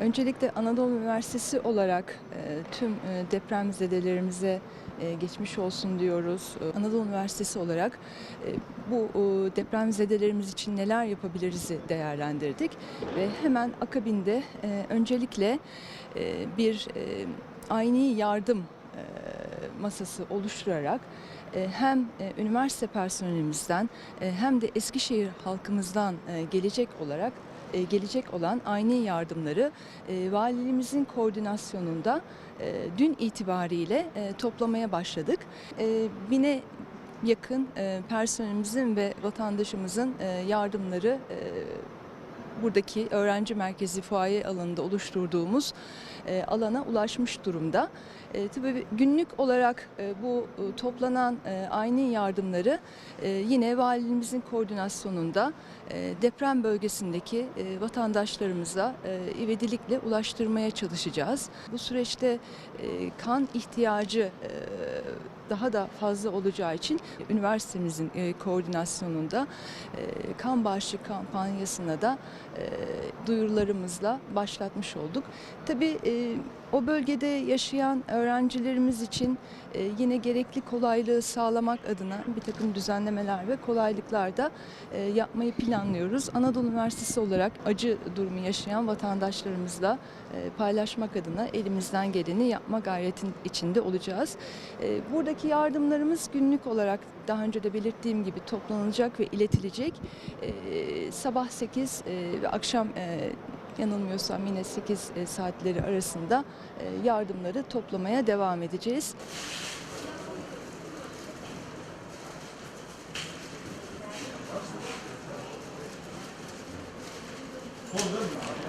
Öncelikle Anadolu Üniversitesi olarak e, tüm e, depremzedelerimize e, geçmiş olsun diyoruz. E, Anadolu Üniversitesi olarak e, bu e, depremzedelerimiz için neler yapabiliriz'i değerlendirdik ve hemen akabinde e, öncelikle e, bir e, aynı yardım e, masası oluşturarak e, hem e, üniversite personelimizden e, hem de Eskişehir halkımızdan e, gelecek olarak e, gelecek olan aynı yardımları e, koordinasyonunda e, dün itibariyle e, toplamaya başladık. Bine yakın personelimizin ve vatandaşımızın yardımları buradaki öğrenci merkezi fuaye alanında oluşturduğumuz e, alana ulaşmış durumda. E, tabii günlük olarak e, bu e, toplanan e, aynı yardımları e, yine valiliğimizin koordinasyonunda e, deprem bölgesindeki e, vatandaşlarımıza e, ivedilikle ulaştırmaya çalışacağız. Bu süreçte e, kan ihtiyacı e, daha da fazla olacağı için üniversitemizin e, koordinasyonunda e, kan bağışı kampanyasına da e, duyurularımızla başlatmış olduk. Tabii e, o bölgede yaşayan öğrencilerimiz için e, yine gerekli kolaylığı sağlamak adına bir takım düzenlemeler ve kolaylıklar da e, yapmayı planlıyoruz. Anadolu Üniversitesi olarak acı durumu yaşayan vatandaşlarımızla e, paylaşmak adına elimizden geleni yapma gayretin içinde olacağız. E, Buradaki yardımlarımız günlük olarak daha önce de belirttiğim gibi toplanılacak ve iletilecek. E, Sabah 8 e, ve akşam e, yanılmıyorsam yine 8 e, saatleri arasında e, yardımları toplamaya devam edeceğiz. Bir tek